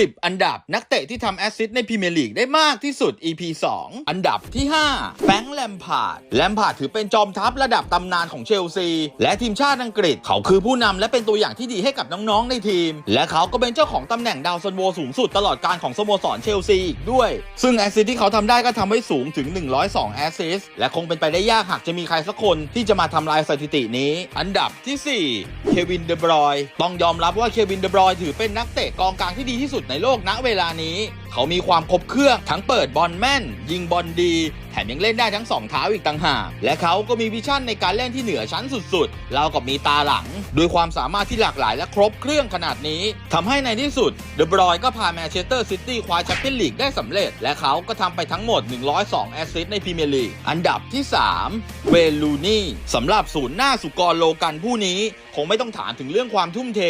10 อันดับนักเตะที่ทำแอสซิสต์ในพรีเมียร์ลีกได้มากที่สุด EP 2 อันดับที่ 5 แฟรงค์แลมพาร์ดแลมพาร์ดถือเป็นจอมทัพระดับตำนานของเชลซี และทีมชาติอังกฤษ เขาคือผู้นำและเป็นตัวอย่างที่ดีให้กับน้องๆในทีม และเขาก็เป็นเจ้าของตำแหน่งดาวซันโวสูงสุดตลอดการของสโมสรเชลซีอีกด้วย ซึ่งแอสซิสต์ที่เขาทำได้ก็ทำให้สูงถึง 102 แอสซิสต์และคงเป็นไปได้ยากหากจะมีใครสักคนที่จะมาทำลายสถิตินี้ อันดับที่4เควินเดบรอยต้องยอมรับว่าเควินเดบรอยถือเป็นนักเตะกองกลางที่ดีที่สุดในโลกณเวลานี้ เขามีความครบเครื่องทั้งเปิดบอลแม่น ยิงบอลดี แถมยังเล่นได้ทั้งสองเท้าอีกต่างหากและเขาก็มีวิชั่นในการเล่นที่เหนือชั้นสุดๆเราวกับมีตาหลัง ด้วยความสามารถที่หลากหลายและครบเครื่องขนาดนี้ทำให้ในที่สุดเดบรอยก็พาแมนเชสเตอร์ซิตี้คว้าแชมเปี้ยนลีกได้สำเร็จ และเขาก็ทำไปทั้งหมด 102 แอสซิสต์ในพรีเมียร์ลีกอันดับที่ 3 เวลูนี่สำหรับศูนย์หน้าสุกรโลกันผู้นี้ คงไม่ต้องถามถึงเรื่องความทุ่มเท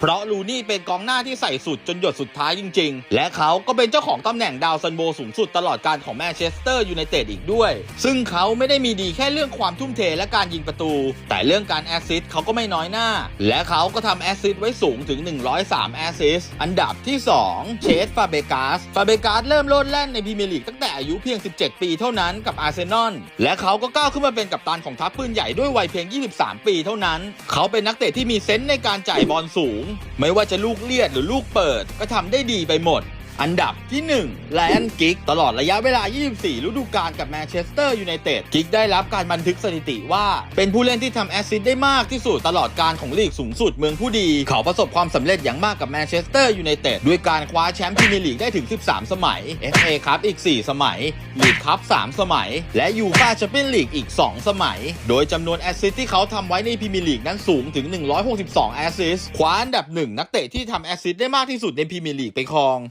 เพราะลูนี่เป็นกองหน้าที่ใส่สุดจนหยดสุดท้ายจริง ๆ และเขาก็เป็นเจ้าของตำแหน่งดาวซันโบสูงสุดตลอดการของแมนเชสเตอร์ยูไนเต็ดอีกด้วย ซึ่งเขาไม่ได้มีดีแค่เรื่องความทุ่มเทและการยิงประตู แต่เรื่องการแอสซิสต์เขาก็ไม่น้อยหน้า และเขาก็ทำแอสซิสต์ไว้สูงถึง 103 แอสซิสต์อันดับที่ 2 เชสฟาเบกาสฟาเบกาสเริ่มโลดแล่นในพรีเมียร์ลีกตั้งแต่อายุเพียง 17 ปีเท่านั้นกับอาร์เซนอลและเขาก็ก้าวขึ้นมาเป็นกัปตันของทัพปืนใหญ่ด้วยวัยเพียง 23 ปีเท่านั้น เขาเป็นนักเตะที่มีเซนส์ในการจ่ายบอลสูง ไม่ว่าจะลูกเลียดหรือลูกเปิดก็ทำได้ดีไปหมด อันดับที่1แลนกิกตลอดระยะเวลา 24 ฤดูกาลกับแมนเชสเตอร์ยูไนเต็ดกิกได้รับการบันทึกสถิติว่า เป็นผู้เล่นที่ทำแอสซิสต์ได้มากที่สุดตลอดการของลีกสูงสุดเมืองผู้ดี เขาประสบความสำเร็จอย่างมากกับแมนเชสเตอร์ยูไนเต็ดด้วยการคว้าแชมป์พรีเมียร์ลีกได้ถึง 13 สมัย FA คัพอีก 4 สมัยลีกคัพ3สมัย และยูฟ่าแชมเปี้ยนลีกอีก 2 สมัย โดยจำนวนแอสซิสต์ที่เขาทำไว้ในพรีเมียร์ลีกนั้นสูงถึง 162 แอสซิสต์คว้าอันดับหนึ่งนักเตะที่ทำแอสซิสต์ได้มากที่สุดในพรีเมียร์ลีกไปครอง